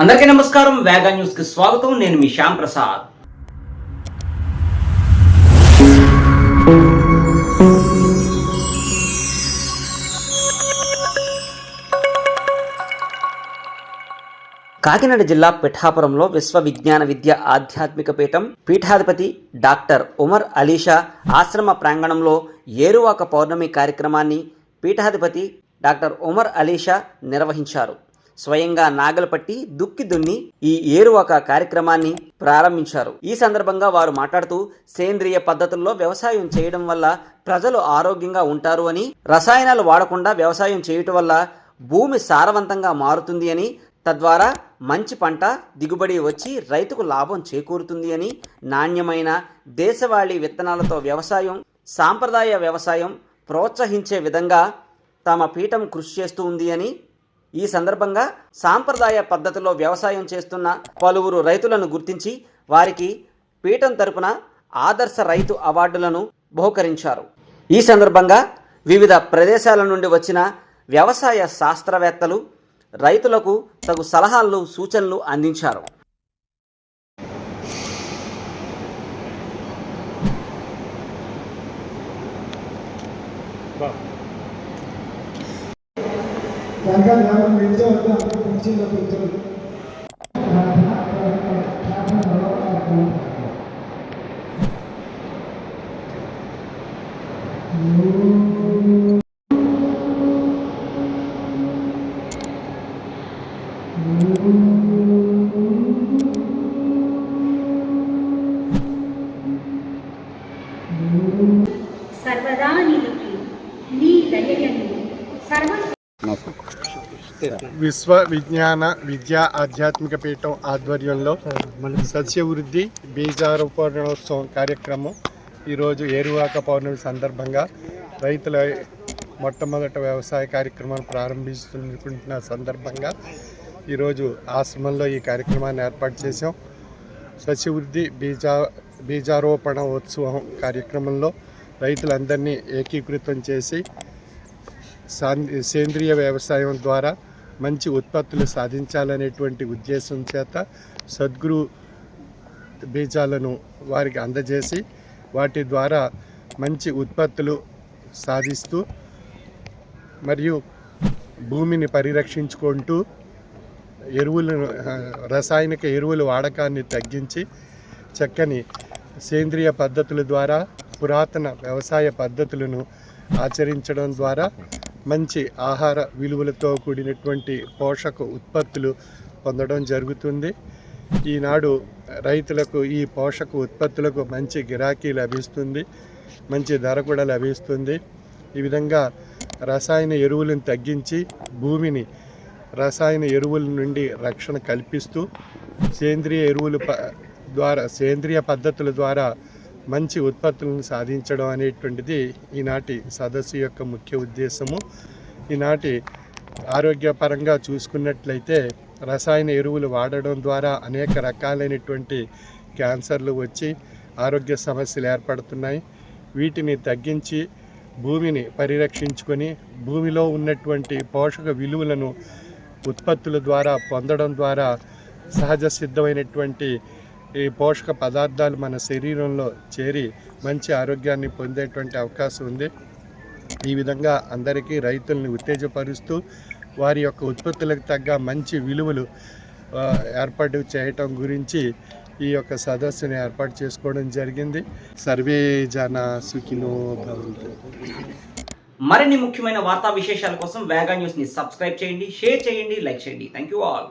అందరికీ నమస్కారం. వేగా న్యూస్కి స్వాగతం. నేను మీ శ్యామ్ ప్రసాద్. కాకినాడ జిల్లా పిఠాపురంలో విశ్వ విజ్ఞాన విద్య ఆధ్యాత్మిక పీఠం పీఠాధిపతి డాక్టర్ ఉమర్ అలీషా ఆశ్రమ ప్రాంగణంలో ఏరువాక పౌర్ణమి కార్యక్రమాన్ని పీఠాధిపతి డాక్టర్ ఉమర్ అలీషా నిర్వహించారు. స్వయంగా నాగలపట్టి దుక్కి దున్ని ఈ ఏరువాక కార్యక్రమాన్ని ప్రారంభించారు. ఈ సందర్భంగా వారు మాట్లాడుతూ సేంద్రియ పద్ధతుల్లో వ్యవసాయం చేయడం వల్ల ప్రజలు ఆరోగ్యంగా ఉంటారు అని రసాయనాలు వాడకుండా వ్యవసాయం చేయటం వల్ల భూమి సారవంతంగా మారుతుంది అని తద్వారా మంచి పంట దిగుబడి వచ్చి రైతుకు లాభం చేకూరుతుంది అని నాణ్యమైన దేశవాళీ విత్తనాలతో వ్యవసాయం సాంప్రదాయ వ్యవసాయం ప్రోత్సహించే విధంగా తమ పీఠం కృషి చేస్తూ ఉంది అని ఈ సందర్భంగా సాంప్రదాయ పద్ధతిలో వ్యవసాయం చేస్తున్న పలువురు రైతులను గుర్తించి వారికి పీఠం తరపున ఆదర్శ రైతు అవార్డులను బహుకరించారు. ఈ సందర్భంగా వివిధ ప్రదేశాల నుండి వచ్చిన వ్యవసాయ శాస్త్రవేత్తలు రైతులకు తగు సలహాలు సూచనలు అందించారు. தங்கால் யாரும் வெளிச்சா வந்து அந்த குடிச்சியில் கொடுத்துருது ಸರ್ವದಾ ನಿಲುಕಿ ನೀ ದಯೆಯನ್ನು విశ్వ విజ్ఞాన విద్యా ఆధ్యాత్మిక పీఠం ఆధ్వర్యంలో సస్యవృద్ధి బీజారోపణోత్సవం కార్యక్రమం ఈరోజు ఏరువాక పౌర్ణమి సందర్భంగా రైతుల మొట్టమొదట వ్యవసాయ కార్యక్రమాన్ని ప్రారంభిస్తున్న సందర్భంగా ఈరోజు ఆశ్రమంలో ఈ కార్యక్రమాన్ని ఏర్పాటు చేసాం సస్యవృద్ధి బీజా బీజారోపణ ఉత్సవం కార్యక్రమంలో రైతులందరినీ ఏకీకృతం చేసి సాన్- సేంద్రియ వ్యవసాయం ద్వారా మంచి ఉత్పత్తులు సాధించాలనేటువంటి ఉద్దేశం చేత సద్గురు బీజాలను వారికి అందజేసి వాటి ద్వారా మంచి ఉత్పత్తులు సాధిస్తూ మరియు భూమిని పరిరక్షించుకుంటూ ఎరువులను రసాయనిక ఎరువుల వాడకాన్ని తగ్గించి చక్కని సేంద్రియ పద్ధతుల ద్వారా పురాతన వ్యవసాయ పద్ధతులను ఆచరించడం ద్వారా మంచి ఆహార విలువలతో కూడినటువంటి పోషక ఉత్పత్తులు పొందడం జరుగుతుంది. ఈనాడు రైతులకు ఈ పోషక ఉత్పత్తులకు మంచి గిరాకీ లభిస్తుంది మంచి ధర కూడా లభిస్తుంది. ఈ విధంగా రసాయన ఎరువులను తగ్గించి భూమిని రసాయన ఎరువుల నుండి రక్షణ కల్పిస్తూ సేంద్రియ ఎరువులు ప- ద్వారా సేంద్రియ పద్ధతుల ద్వారా మంచి ఉత్పత్తులను సాధించడం అనేటువంటిది ఈనాటి సదస్సు యొక్క ముఖ్య ఉద్దేశము. ఈనాటి ఆరోగ్యపరంగా చూసుకున్నట్లయితే రసాయన ఎరువులు వాడడం ద్వారా అనేక రకాలైనటువంటి క్యాన్సర్లు వచ్చి ఆరోగ్య సమస్యలు ఏర్పడుతున్నాయి. వీటిని తగ్గించి భూమిని పరిరక్షించుకొని భూమిలో ఉన్నటువంటి పోషక విలువలను ఉత్పత్తుల ద్వారా పొందడం ద్వారా సహజ సిద్ధమైనటువంటి ఈ పోషక పదార్థాలు మన శరీరంలో చేరి మంచి ఆరోగ్యాన్ని పొందేటువంటి అవకాశం ఉంది. ఈ విధంగా అందరికీ రైతుల్ని ఉత్తేజపరుస్తూ వారి యొక్క ఉత్పత్తులకు తగ్గ మంచి విలువలు ఏర్పాటు చేయటం గురించి ఈ యొక్క సదస్సుని ఏర్పాటు చేసుకోవడం జరిగింది. సర్వే జన సుఖినో భవంతు. మరిన్ని ముఖ్యమైన వార్తా విశేషాల కోసం వేగా న్యూస్ని సబ్స్క్రైబ్ చేయండి షేర్ చేయండి లైక్ చేయండి. Thank you all.